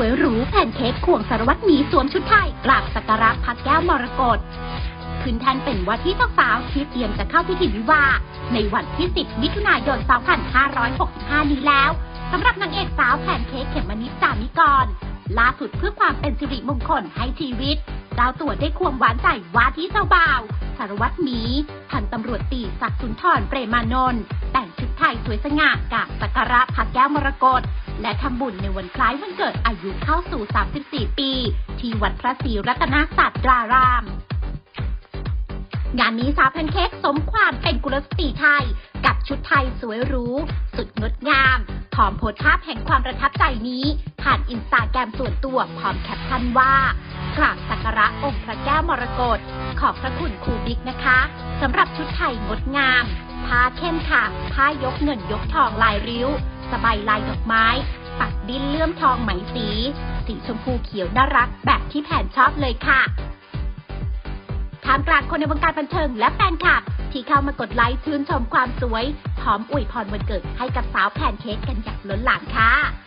วยหรูแผ่นเค้กควงสารวัตรหมีสวมชุดไทยกราบสักการะพระแก้วมรกตขึ้นแทนเป็นว่าที่เจ้าสาวที่เตรียมจะเข้าพิธีวิวาในวันที่ 10 มิถุนายน 2565 นี้แล้วสำหรับนางเอกสาวแผ่นเค้กเขมมนิดจามิกรล่าสุดเพื่อความเป็นสิริมงคลให้ชีวิตเจ้าตัวได้ควงหวานใจว่าที่เจ้าบ่าวสารวัตรหมี พันตำรวจตีศักดิ์สุนทรเปรมานนท์แต่งชุดไทยสวยสง่ากับสักการะพระแก้วมรกต และทำบุญในวันคล้ายวันเกิดอายุเข้าสู่ 34 ปี ที่วัดพระศรีรัตนศาสตราราม งานนี้สาวแพนเค้กสมความเป็นกุลสตรีไทย กับชุดไทยสวยหรู สุดงดงามพร้อมโพสภาพแห่งความประทับใจนี้ ผ่านอินสตาแกรมส่วนตัวพร้อมแคปชั่นว่ากราบสักการะองค์พระแก้วมรกตขอบพระคุณครูบิ๊กนะคะสำหรับชุดไทยงดงาม ผ้าเข้มค่ะผ้ายกเงินยกทองลายริ้ว สบายลายดอกไม้ ปักดิ้นเลื่อมทองไหมสี สีชมพูเขียวน่ารักแบบที่แผนชอบเลยค่ะท่ามกลางคนในวงการบันเทิงและแฟนคลับ ที่เข้ามากดไลค์ชื่นชมความสวย พร้อมอวยพรวันเกิดให้กับสาวแพนเค้กกันอย่างล้นหลามค่ะ